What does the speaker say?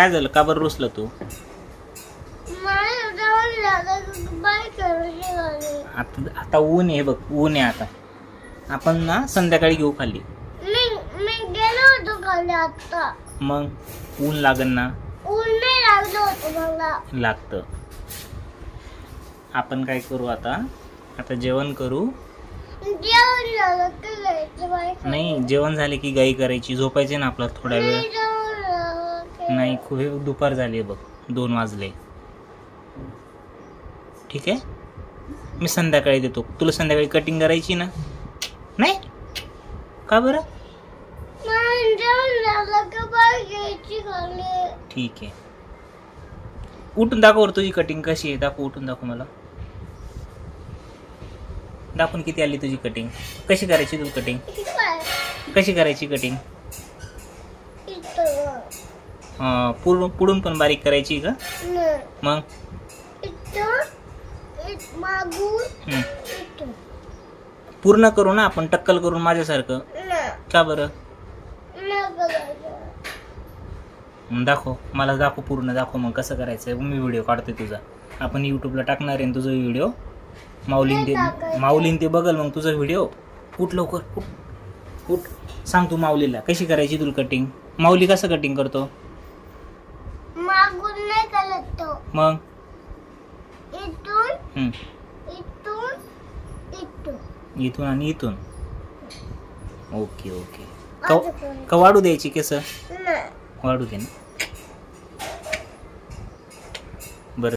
काय झालं? का बरं रुसलं तू? आता आता ऊन आहे बघ ऊन आहे आता. आपण ना संध्याकाळी घेऊ खाली. मी मी गेलो होतो खाली आता. मग? ऊन लागन ना? ऊन नाही लागलं होतं मला. लागतं. आपण काय करू आता? आता जेवण करू. नाही? जेवण झाले की गाई करायची. झोपायचे ना आपला थोडा वेळ? नाही खूप दुपार झाली बघ. दोन वाजले. ठीक आहे? मी संध्याकाळी देतो. तुला संध्याकाळी कटिंग करायची ना? नाही? का बरं? ठीक आहे. उठून दाखव तुझी कटिंग कशी आहे. दाखव उठून दाखव मला. दाखवून किती आली तुझी कटिंग कशी करायची तू कटिंग कशी करायची कटिंग पूर्ण पुढून पण बारीक करायची का. मग? पूर्ण करू ना आपण टक्कल करून माझ्यासारखं? का बरं? दाखव मला दाखव पूर्ण दाखव मग कसं करायचं मी व्हिडिओ काढतोय तुझा. आपण यूट्यूबला टाकणार आहे तुझा व्हिडिओ माऊलीन ते. माऊलीन ते बघल मग तुझा व्हिडिओ उठ लवकर उठ. उठ. सांग तू माऊलीला कशी करायची तुला कटिंग माऊली कसं कटिंग करतो? नाही करत तो. मग? इथून हं. इथून इथून. इथून आणि इथून? Okay okay. असं क वाढू द्यायची केस? नाही. वाढू दे ना.